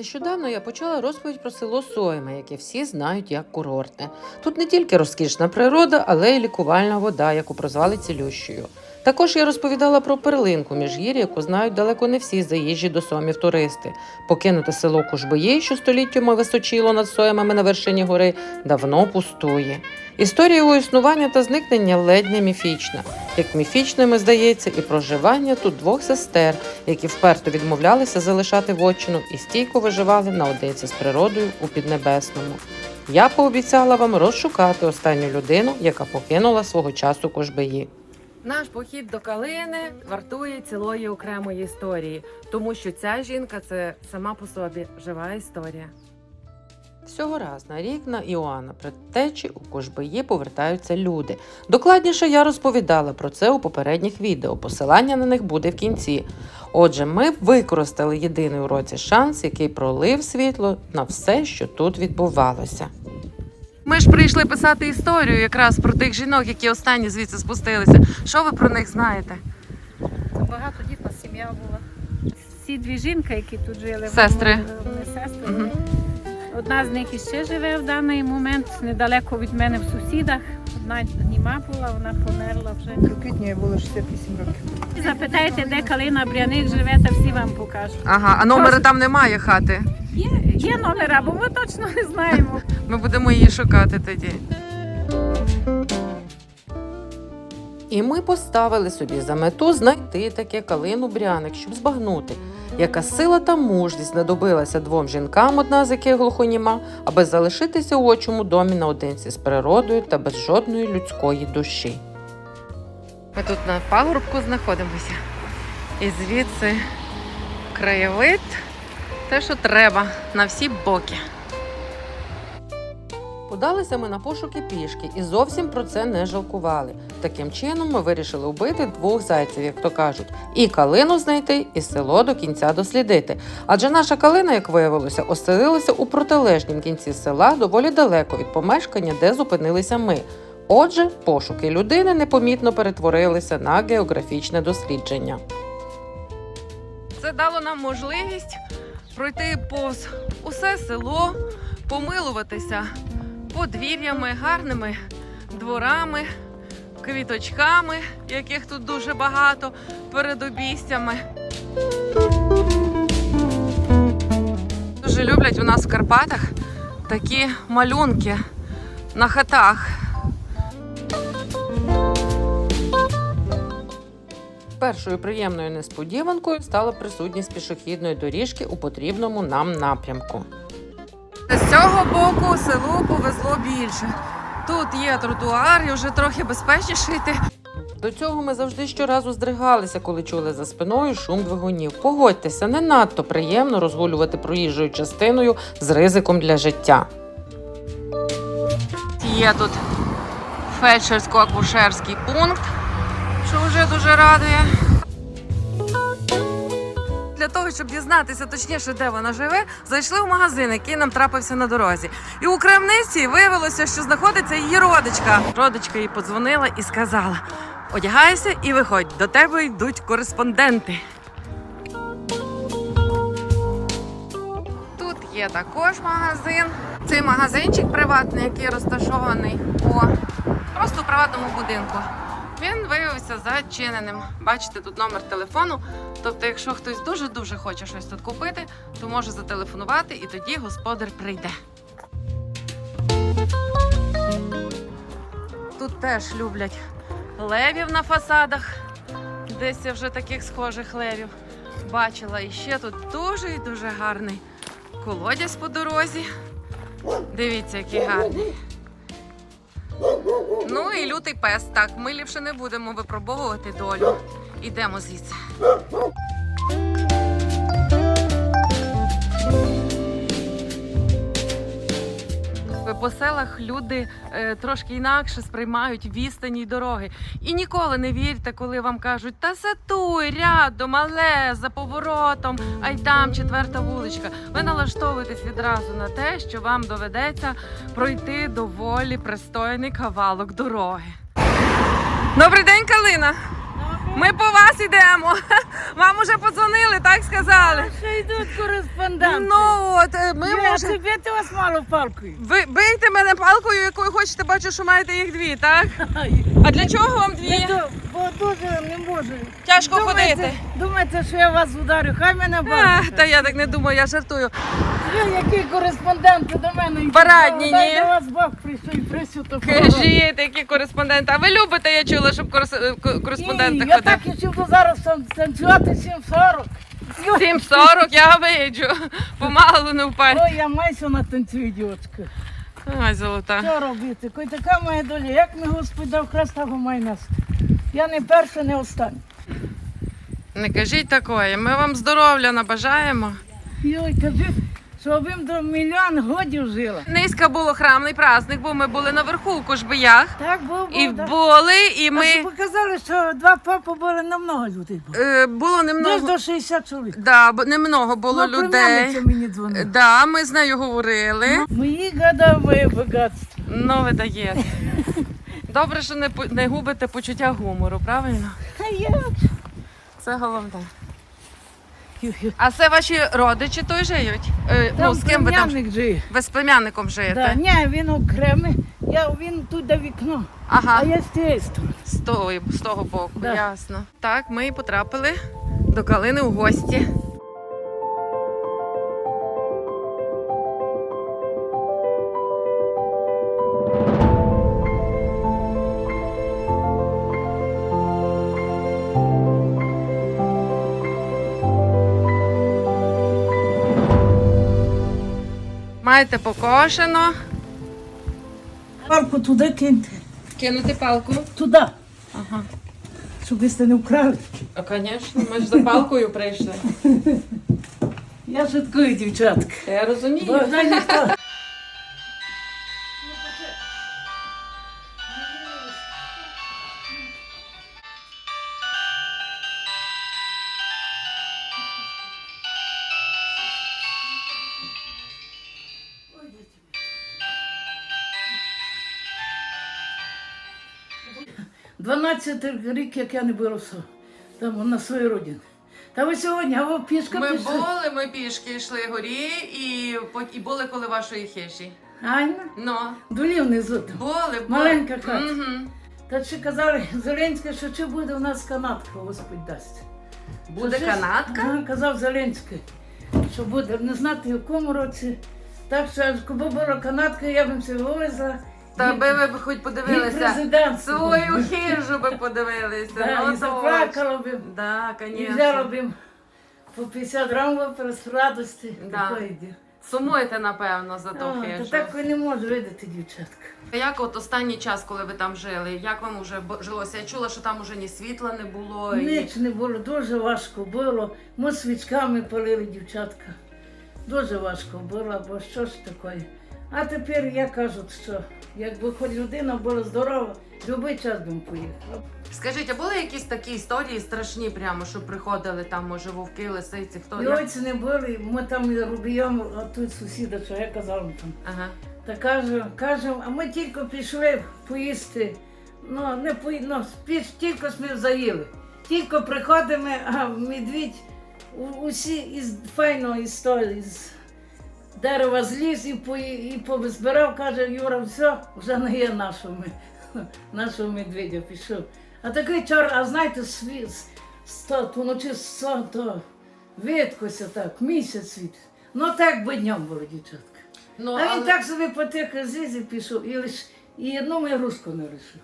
Нещодавно я почала розповідь про село Сойма, яке всі знають як курортне. Тут не тільки розкішна природа, але й лікувальна вода, яку прозвали цілющою. Також я розповідала про перлинку міжгір'я, яку знають далеко не всі заїжджі до сомів туристи. Покинуте село Кужбої, що століттями височило над соємами на вершині гори, давно пустує. Історія його існування та зникнення ледь не міфічна. Як міфічними здається, і проживання тут двох сестер, які вперто відмовлялися залишати вотчину і стійко виживали наодинці з природою у Піднебесному. Я пообіцяла вам розшукати останню людину, яка покинула свого часу Кожбиї. Наш похід до Калини вартує цілої окремої історії, тому що ця жінка це сама по собі жива історія. Всього раз на рік на Іоанна предтечі у Кожбиї повертаються люди. Докладніше я розповідала про це у попередніх відео. Посилання на них буде в кінці. Отже, ми використали єдиний у році шанс, який пролив світло на все, що тут відбувалося. Ми ж прийшли писати історію якраз про тих жінок, які останні звідси спустилися. Що ви про них знаєте? Це багатодітна сім'я була. Всі дві жінки, які тут жили, Сестри. вони, вони сестри. Мгм. Одна з них іще живе в даний момент недалеко від мене в сусідах. Одна німа була, вона померла вже. У квітні було 68 років. Запитайте, де Калина Бряник живе, та всі вам покажуть. Ага, а номера там немає хати. Є, є номера, бо ми точно не знаємо. Ми будемо її шукати тоді. І ми поставили собі за мету знайти таке калину бряник, щоб збагнути, яка сила та мужність знадобилася двом жінкам, одна з яких глухоніма, аби залишитися у очому домі наодинці з природою та без жодної людської душі. Ми тут на пагорбку знаходимося. І звідси краєвид те, що треба, на всі боки. Подалися ми на пошуки пішки і зовсім про це не жалкували. Таким чином ми вирішили вбити двох зайців, як то кажуть, і калину знайти, і село до кінця дослідити. Адже наша калина, як виявилося, оселилася у протилежнім кінці села доволі далеко від помешкання, де зупинилися ми. Отже, пошуки людини непомітно перетворилися на географічне дослідження. Це дало нам можливість пройти повз усе село, помилуватися подвір'ями, гарними дворами, квіточками, яких тут дуже багато, передобістями. Дуже люблять у нас в Карпатах такі малюнки на хатах. Першою приємною несподіванкою стала присутність пішохідної доріжки у потрібному нам напрямку. З цього боку селу повезло більше. Тут є тротуар і вже трохи безпечніше йти. До цього ми завжди щоразу здригалися, коли чули за спиною шум двигунів. Погодьтеся, не надто приємно розгулювати проїжджою частиною з ризиком для життя. Є тут фельдшерсько-акушерський пункт, що вже дуже радує. Для того, щоб дізнатися точніше, де вона живе, зайшли в магазин, який нам трапився на дорозі. І у крамниці виявилося, що знаходиться її родичка. Родичка їй подзвонила і сказала: одягайся і виходь, до тебе йдуть кореспонденти. Тут є також магазин. Цей магазинчик приватний, який розташований у просто у приватному будинку. Він виявився зачиненим. Бачите, тут номер телефону. Тобто, якщо хтось дуже-дуже хоче щось тут купити, то може зателефонувати і тоді господар прийде. Тут теж люблять левів на фасадах. Десь я вже таких схожих левів бачила. І ще тут дуже і дуже гарний колодязь по дорозі. Дивіться, який гарний. Ну і лютий пес. Так, ми ліпше не будемо випробовувати долю. Ідемо звідси. По селах люди е, трошки інакше сприймають відстані дороги. І ніколи не вірте, коли вам кажуть, та це туй, рядом, але за поворотом, а й там четверта вуличка. Ви налаштовуєтесь відразу на те, що вам доведеться пройти доволі пристойний кавалок дороги. Добрий день, Калина! Ми по вас йдемо. Вам уже подзвонили, так сказали. Ще йдуть кореспонденти. Ну от е, ми Я можемо. тебе ти вас мало палкою. Ви бийте мене палкою, якою хочете, бачу, що маєте їх дві, так? А для чого вам дві? Бо дуже не можу. Тяжко Думаєте- ходити. Думаєте, що я вас ударю? Хай мене А, бачите. та я так не думаю, я жартую. Ви які кореспонденти до мене? Парадні, ні? до вас Бог прийшов і присвято. Кажіть, які кореспонденти. А ви любите, я чула, щоб корес- ко- кореспонденти Я так і чув зараз танцювати 7.40. 7.40 я виджу. Помалу не впасть. Ой, я майся на танцюю, дівчатка. Ай, золота. Що робити? Кой така моя доля, як ми Господь дав Христа має нас. Я не перша, не остання. Не кажіть такої. Ми вам здоров'я набажаємо. Йой, кажи, щоб їм до мільйон годів жила. Низько було храмний праздник, бо ми були наверху у Кожбиях. Так був, був, І да. були, і Ми... ми показали, що два папи були намного людей. було. е, було Десь до 60 чоловік. Да, немного було Ну, людей. мені дзвонила. Да, ми з нею говорили. Мої года, моє багатство. Ну, ви даєте. Добре, що не, не губите почуття гумору, правильно? А я... Це головне. А це ваші родичі той живуть? Е, Там ну, з ким ви там? племянник жив. Ви з племянником живете? Да, ні, він окремий. Я, він тут до вікно, Ага. а я з цієї сторони. З того, з того боку, Да. ясно. Так, ми і потрапили до Калини у гості. Маєте покошено. Палку туди киньте. Кинути палку. Туди, Ага. щоб ви сте не вкрали. А, звісно, ми ж за палкою прийшли. Я шуткую, дівчатка. Я розумію. Бо вже ніхто. Дванадцятий рік, як я не була там на своїй родині. Та ви сьогодні, а ви пішка Ми пішли? були, ми пішки йшли горі і, по- і були коло вашої хижі. Айна, Ну, долі внизу там. були, були. Маленька хата. Угу. Та чи казали Зеленський, що чи буде у нас канатка, Господь дасть. Буде Що канатка? Ага, казав Зеленський, що буде, не знати в якому році. Так що, якби була канатка, я б все вивезла. Та би ви б хоч подивилися. президент. Свою хижу би подивилися. Да, ну, і то заплакала б. Да, І взяла б по 50 грамів з радості. Да. Такої йде. Сумуєте, напевно, за ту О, Та хижу. так ви не можете видати, дівчатка. Як от останній час, коли ви там жили, як вам уже бо- жилося? Я чула, що там уже ні світла не було. І... Ніч не було, дуже важко було. Ми свічками палили дівчатка. Дуже важко було, бо що ж таке. А тепер я кажу, що якби хоч людина була здорова, будь-який час би ми поїхав. Скажіть, а були якісь такі історії страшні, прямо, що приходили там, може, вовки, лисиці, хто? І ось не були, ми там рубієм, а тут сусіда, що я казав там. Ага. Та кажемо, а ми тільки пішли поїсти. Ну, не по, ну, піш, тільки ж ми заїли. Тільки приходимо, а медвідь у- усі із файно із того, із дерева зліз і, по, і позбирав, каже, Юра, все, вже не є нашого, нашого медведя пішов. А такий чор, а знаєте, вночі то видкося так, місяць світ. Ну так би днем було, дівчатка. Ну, А він але, так собі потик зізі пішов і лиш і одну ігрушку не лишив.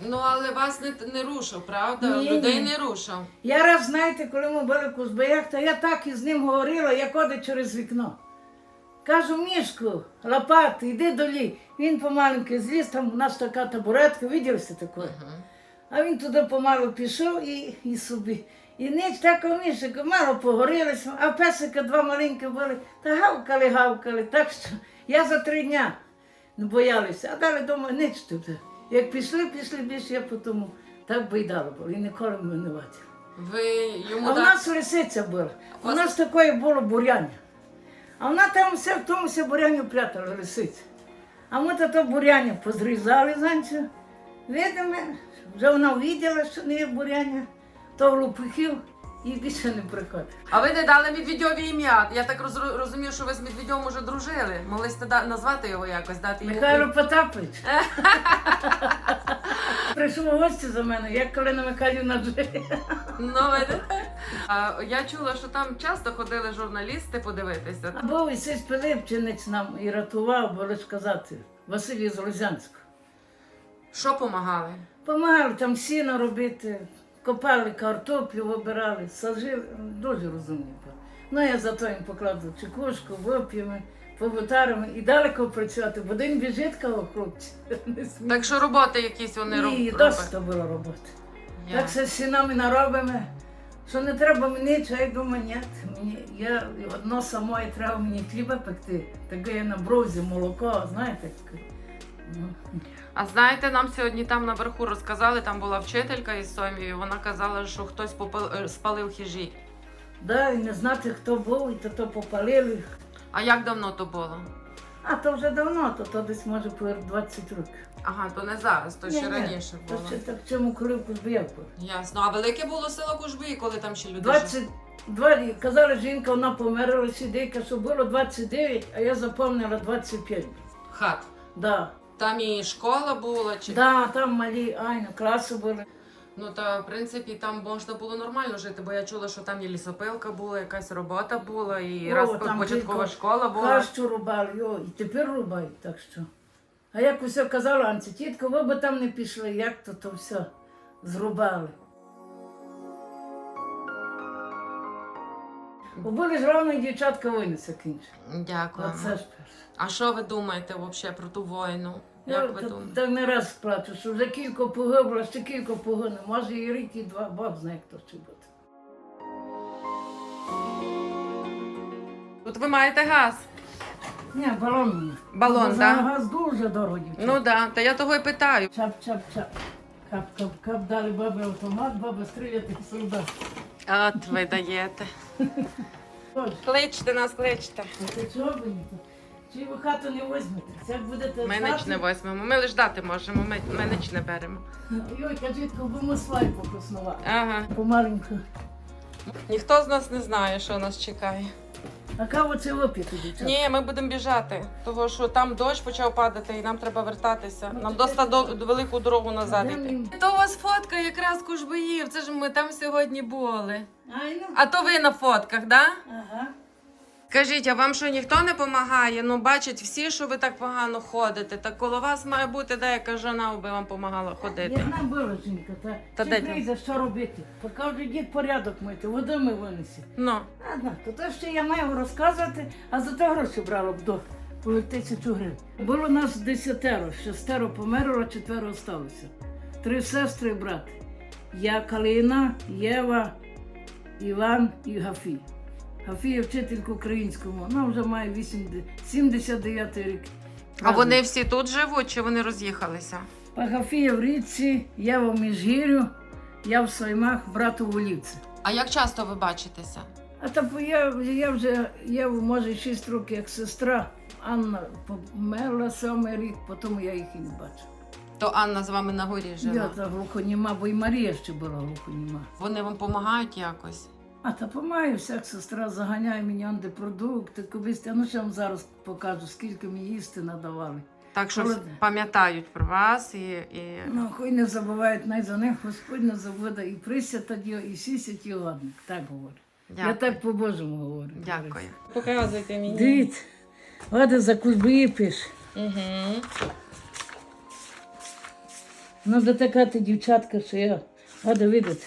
ну, але вас не, не рушив, правда? Ні, Людей ні. не рушив. Я раз, знаєте, коли ми були в Кузбаях, то я так із ним говорила, як ходить через вікно. Кажу, мішку, лопати, йди до лі. Він помаленьки зліз, там у нас така табуретка, виділися такою. А він туди помалу пішов і, і собі. І ніч такого мішика, мало погорілися, а песика два маленькі були, та гавкали, гавкали. Так що я за три дня не боялися. А далі думаю, ніч тут. Як пішли, пішли більше, я потім так байдало було. І ніколи мене не бачив. Ви йому А в так... нас лисиця була. У нас такое було буряння. А вона там все в тому все бурянню прятала лисиця. А ми то, то буряння позрізали занче. Видимо, вже вона увиділа, що не є буряння. то глупихів і більше не приходить. А ви не дали Медведьові ім'я. Я так роз- розумію, що ви з Медведьом уже дружили. Могли сте назвати його якось, дати йому. Михайло Потапович. Прийшов гості за мене, як Калина Михайлівна жили. Ну, видите? Я чула, що там часто ходили журналісти подивитися. А був і сись Пилипчинець нам і рятував, бо лиш казати, Василій з Лозянського. Що помагали? Помагали там сіно робити, копали картоплю, вибирали, сажили, дуже розумні були. Ну я зато їм покладу чекушку, вип'ємо, побутаримо і далеко працювати, бо один біжить кого хлопці. Так що роботи якісь вони роблять. досить було роботи. Я- Так що сінами наробимо, що не треба мені, я думаю, ні, мені я одно самої треба мені хліба пекти. Таке я на брозі, молоко, знаєте. Ну, А знаєте, нам сьогодні там наверху розказали, там була вчителька із Сомії, вона казала, що хтось попал- е, спалив хижі. Да, і не знати, хто був, і то, то попалили. А як давно то було? А то вже давно, то, то десь може по 20 років. Ага, то не зараз, то ще Ні-ні, раніше То було. так в цьому коливку збияв. Ясно. А велике було село Кужбі, коли там ще люди жили? 22, і казала жінка, вона померла, сидейка, що було 29, а я запомнила 25. хат. Да. Там і школа була, чи Да, там малі айно, класи були. ну та в принципі там можна було нормально жити, бо я чула, що там і лісопилка була, якась робота була, і О, раз там початкова школа була. Кащу рубали, йо, і тепер рубають, так що. А як усе казала Анці, тітко, ви би там не пішли, як то то все зрубали. Були ж равно і дівчатка винесе кінче. Дякую. Оце ж перше. А що ви думаєте взагалі про ту війну? Я Як ви так, думаєте? так не раз плачу, що вже кілька погибло, ще кілька погине. Може і рік, і два, Бог знає, хто ще буде. Тут ви маєте газ. Ні, балон мені. Балон, За да? газ дуже дівчата. Ну да, та я того й питаю. Чап-чап-чап. Кап-кап-кап, дали бабі автомат, баба стріляти солдат. От ви даєте. Кличте нас, кличте. а ти чого б ні? Чи ви хату не візьмете? Як будете Ми ніч не возьмемо. Ми лиш дати можемо, ми, ми ніч не беремо. Йой, кажіть, коли ми свадьбу поснували. Ага. Помаленьку. Ніхто з нас не знає, що нас чекає. А каву це вип'єте, дівчата? Ні, ми будемо біжати, тому що там дощ почав падати і нам треба вертатися. Нам доста до, велику дорогу назад йти. То у вас фотка якраз кужбоїв, це ж ми там сьогодні були. Ну. А то ви на фотках, да? Ага. Скажіть, а вам що ніхто не допомагає? Ну бачать всі, що ви так погано ходите. Так коло вас має бути деяка жона, аби вам допомагала ходити. Одна була жінка, та, Та чи де прийде, що робити? Поки вже дід порядок мити, воду ми винесі. Ну, Ладно, то те, що я маю розказувати, а за те гроші брала б до по тисячу гривень. Було нас десятеро, шестеро померло, четверо залишилося. Три сестри і брат. Я Калина, Єва, Іван і Гафія. Гафія вчителька української мови. Вона вже має 80 79 рік. а вони всі тут живуть чи вони роз'їхалися? Гафія в річці, Єва в Міжгір'ю, я в Соймах, брат у Волівці. А як часто ви бачитеся? А бо я, я вже я може 6 років як сестра. Анна померла сьомий рік, потім я їх і не бачу. То Анна з вами на горі Я та глухоніма, бо і Марія ще була глухоніма. Вони вам допомагають якось. А та помаю, всяк сестра заганяє мені продукти, кубисти. Ну що я вам зараз покажу, скільки мені їсти надавали. Так що Молоде. пам'ятають про вас і. і... Ну, хай не забувають, най за них Господь не забуде і присята діо, і сісять його ладник. Так говорю. Я так по-божому говорю. Дякую. Показуйте мені. Дивіться, вода за кузьбої пише. Угу. Ну, до така ти дівчатка, що я. Вода видите.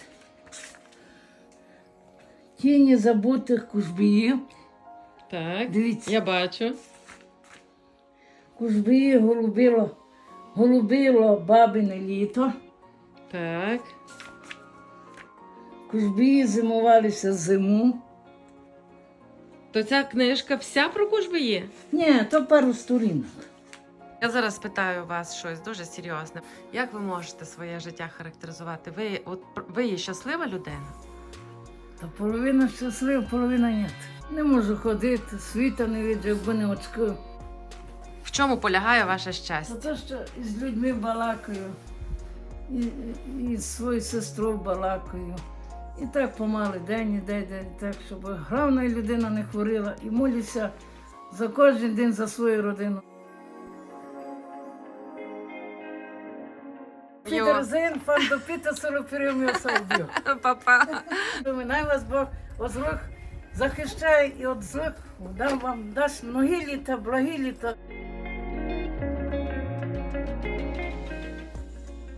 Тіні забутих кузьбіїв. Так. Дивіться. Я бачу. Кузьбії голубило, голубило бабине літо. Так. Кузьбії зимувалися зиму. То ця книжка вся про кужби є? Ні, то пару сторінок. Я зараз питаю вас щось дуже серйозне. Як ви можете своє життя характеризувати? Ви, от, ви є щаслива людина? Та половина щаслива, половина ні. Не можу ходити, світа не віджу, бо не очкую. В чому полягає ваше За щастя? те, що з людьми балакаю, і, і з своєю сестрою балакаю, І так помали день іде, йде, так, щоб головна людина не хворіла і молюся за кожен день за свою родину. Фідерзин, фан до піта. Папа. Най вас Бог от злих захищає і от злих дам вам дасть многі літа, благі літа.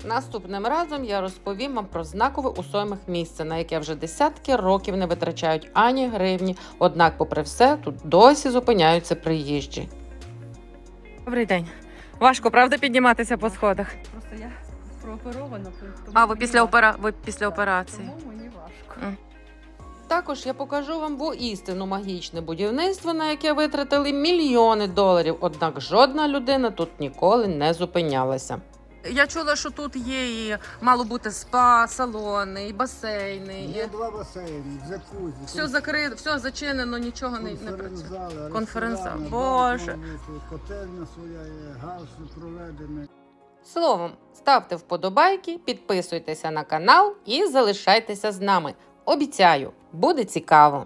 Наступним разом я розповім вам про знакове у Соймах місце, на яке вже десятки років не витрачають ані гривні. Однак, попри все, тут досі зупиняються приїжджі. Добрий день. Важко, правда, підніматися по сходах? Просто я прооперована. тому А ви мені після, важко. опера... ви після операції? Тому мені важко. Також я покажу вам воістину магічне будівництво, на яке витратили мільйони доларів. Однак жодна людина тут ніколи не зупинялася. Я чула, що тут є і мало бути спа, салони, і басейни. Є два басейни, джакузі, Все закрито, все зачинено, нічого не, не працює. Конференц-зал. Боже. Котельня своя є, газ проведений. Словом, ставте вподобайки, підписуйтеся на канал і залишайтеся з нами. Обіцяю, буде цікаво.